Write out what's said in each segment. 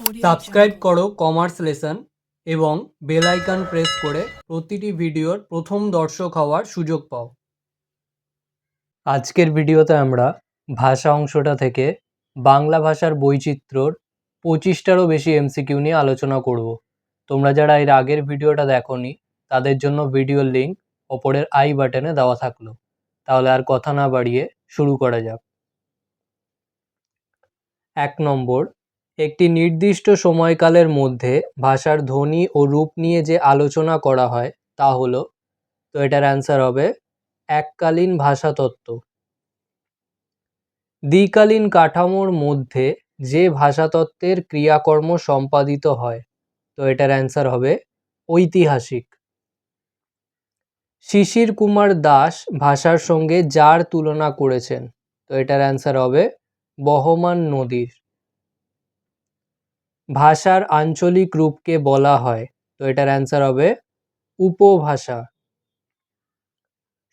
Subscribe করো commerce lesson এবং bell icon press করে প্রতিটি ভিডিওর প্রথম দর্শক হওয়ার সুযোগ পাও। আজকের ভিডিওতে আমরা ভাষা অংশটা থেকে বাংলা ভাষার বৈচিত্র্যর পঁচিশটারও বেশি এমসিকিউ নিয়ে আলোচনা করব। তোমরা যারা এর আগের ভিডিওটা দেখোনি তাদের জন্য ভিডিওর লিঙ্ক ওপরের আই বাটনে দেওয়া থাকল। তাহলে আর কথা না বাড়িয়ে শুরু করা যাক। এক নম্বর একটি নির্দিষ্ট সময়কালের মধ্যে ভাষার ধ্বনি ও রূপ নিয়ে যে আলোচনা করা হয়, তা হলো, তো এটার অ্যান্সার হবে, এককালীন ভাষাতত্ত্ব। দ্বিকালীন কাঠামোর মধ্যে যে ভাষাতত্ত্বের ক্রিয়াকর্ম সম্পাদিত হয়, তো এটার অ্যান্সার হবে, ঐতিহাসিক। শিশির কুমার দাস ভাষার সঙ্গে যার তুলনা করেছেন, তো এটার অ্যান্সার হবে, বহমান নদীর। ভাষার আঞ্চলিক রূপকে বলা হয়। তো এটার অ্যান্সার হবে উপভাষা।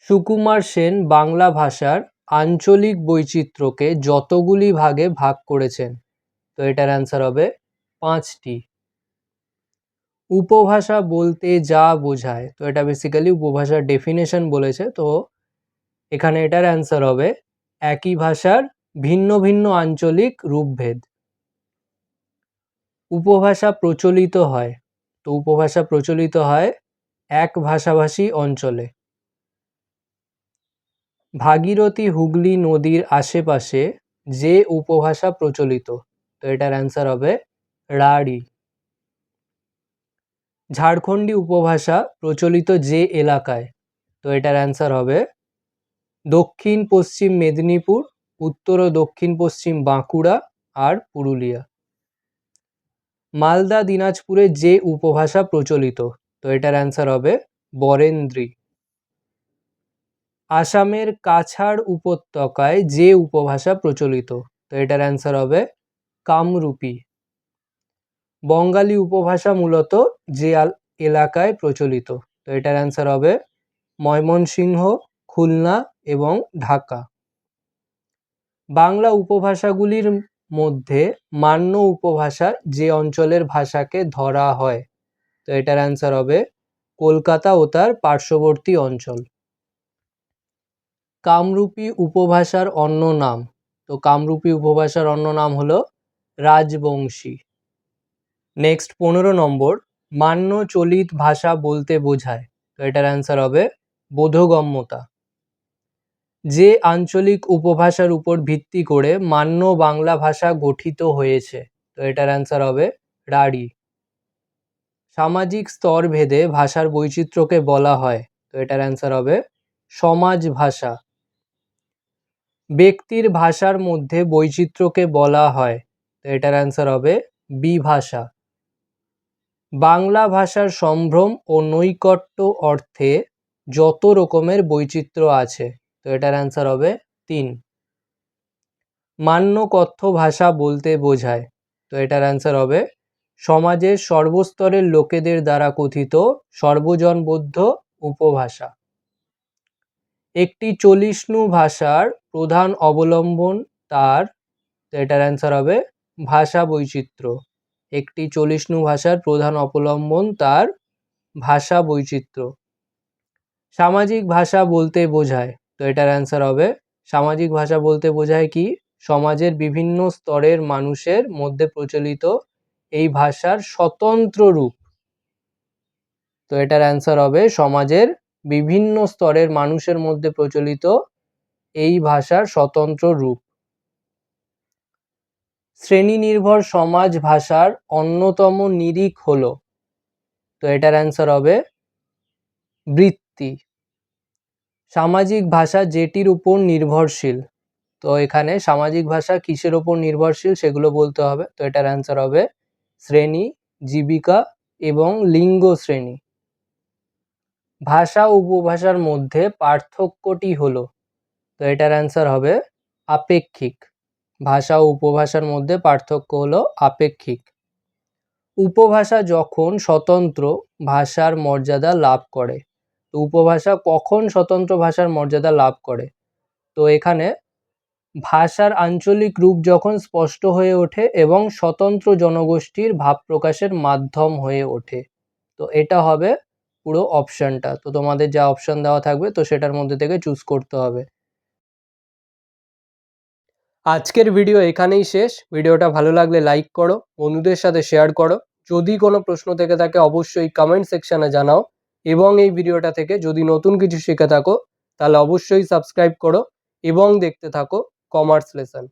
সুকুমার সেন বাংলা ভাষার আঞ্চলিক বৈচিত্র্যকে যতগুলি ভাগে ভাগ করেছেন, তো এটার অ্যান্সার হবে পাঁচটি। উপভাষা বলতে যা বোঝায়, তো এটা বেসিক্যালি উপভাষার ডেফিনেশন বলেছে, তো এখানে এটার অ্যান্সার হবে একই ভাষার ভিন্ন ভিন্ন আঞ্চলিক রূপভেদ। উপভাষা প্রচলিত হয়। তো উপভাষা প্রচলিত হয় এক ভাষাভাষী অঞ্চলে। ভাগীরথী হুগলি নদীর আশেপাশে যে উপভাষা প্রচলিত, তো এটার অ্যান্সার হবে রাঢ়ী। ঝাড়খণ্ডী উপভাষা প্রচলিত যে এলাকায়, তো এটার অ্যান্সার হবে দক্ষিণ পশ্চিম মেদিনীপুর উত্তর ও দক্ষিণ পশ্চিম বাঁকুড়া আর পুরুলিয়া। মালদা দিনাজপুরে যে উপভাষা প্রচলিত, তো এটার অ্যান্সার হবে বরেন্দ্রী। আসামের কাছাড় উপত্যকায় যে উপভাষা প্রচলিত, তো এটার অ্যান্সার হবে কামরূপী। বঙ্গালী উপভাষা মূলত যে এলাকায় প্রচলিত, তো এটার অ্যান্সার হবে ময়মনসিংহ, খুলনা এবং ঢাকা। বাংলা উপভাষাগুলির মধ্যে মান্য উপভাষা যে অঞ্চলের ভাষাকে ধরা হয়। তো এটার অ্যান্সার হবে কলকাতা ও তার পার্শ্ববর্তী অঞ্চল। কামরূপী উপভাষার অন্য নাম। তো কামরূপী উপভাষার অন্য নাম হলো রাজবংশী। নেক্সট পনেরো নম্বর, মান্য চলিত ভাষা বলতে বোঝায়। তো এটার অ্যান্সার হবে বোধগম্যতা। যে আঞ্চলিক উপভাষার উপর ভিত্তি করে মান্য বাংলা ভাষা গঠিত হয়েছে। তো এটার অ্যান্সার হবে রাঢ়ী। সামাজিক স্তর ভেদে ভাষার বৈচিত্র্যকে বলা হয়। তো এটার অ্যান্সার হবে সমাজ ভাষা। ব্যক্তির ভাষার মধ্যে বৈচিত্র্যকে বলা হয়। তো এটার অ্যান্সার হবে বিভাষা। বাংলা ভাষার সম্ভ্রম ও নৈকট্য অর্থে যত রকমের বৈচিত্র্য আছে। তো এটার অ্যান্সার হবে তিন। মান্য কথ্য ভাষা বলতে বোঝায়। তো এটার অ্যান্সার হবে, সমাজের সর্বস্তরের লোকেদের দ্বারা কথিত সর্বজনবোধ্য উপভাষা। একটি চলিষ্ণু ভাষার প্রধান অবলম্বন তার, তো এটার অ্যান্সার হবে, ভাষা বৈচিত্র্য। একটি চলিষ্ণু ভাষার প্রধান অবলম্বন তার, ভাষা বৈচিত্র্য। সামাজিক ভাষা বলতে বোঝায় তো এটার অ্যান্সার হবে, সামাজিক ভাষা বলতে বোঝায় কি, সমাজের বিভিন্ন স্তরের মানুষের মধ্যে প্রচলিত এই ভাষার স্বতন্ত্র রূপ। তো এটার অ্যান্সার হবে, সমাজের বিভিন্ন স্তরের মানুষের মধ্যে প্রচলিত এই ভাষার স্বতন্ত্র রূপ। শ্রেণি নির্ভর সমাজ ভাষার অন্যতম নিরিখ হলো, তো এটার অ্যান্সার হবে, বৃত্তি। সামাজিক ভাষা যেটির উপর নির্ভরশীল। তো এখানে সামাজিক ভাষা কিসের ওপর নির্ভরশীল সেগুলো বলতে হবে। তো এটার অ্যান্সার হবে শ্রেণি, জীবিকা এবং লিঙ্গ শ্রেণি। ভাষা উপভাষার মধ্যে পার্থক্যটি হলো, তো এটার অ্যান্সার হবে আপেক্ষিক। ভাষা উপভাষার মধ্যে পার্থক্য হলো আপেক্ষিক। উপভাষা যখন স্বতন্ত্র, ভাষার মর্যাদা লাভ করে। তো উপভাষা কখন স্বতন্ত্র ভাষার মর্যাদা লাভ করে? তো এখানে ভাষার আঞ্চলিক রূপ যখন স্পষ্ট হয়ে ওঠে এবং স্বতন্ত্র জনগোষ্ঠীর ভাব প্রকাশের মাধ্যম হয়ে ওঠে, তো এটা হবে পুরো অপশানটা। তো তোমাদের যা অপশান দেওয়া থাকবে, তো সেটার মধ্যে থেকে চুজ করতে হবে। আজকের ভিডিও এখানেই শেষ। ভিডিওটা ভালো লাগলে লাইক করো, বন্ধুদের সাথে শেয়ার করো। যদি কোনো প্রশ্ন থেকে থাকে, অবশ্যই কমেন্ট সেকশানে জানাও। এবং এই ভিডিওটা থেকে যদি নতুন কিছু শিখে থাকো, তাহলে অবশ্যই সাবস্ক্রাইব করো এবং দেখতে থাকো কমার্স লেসন।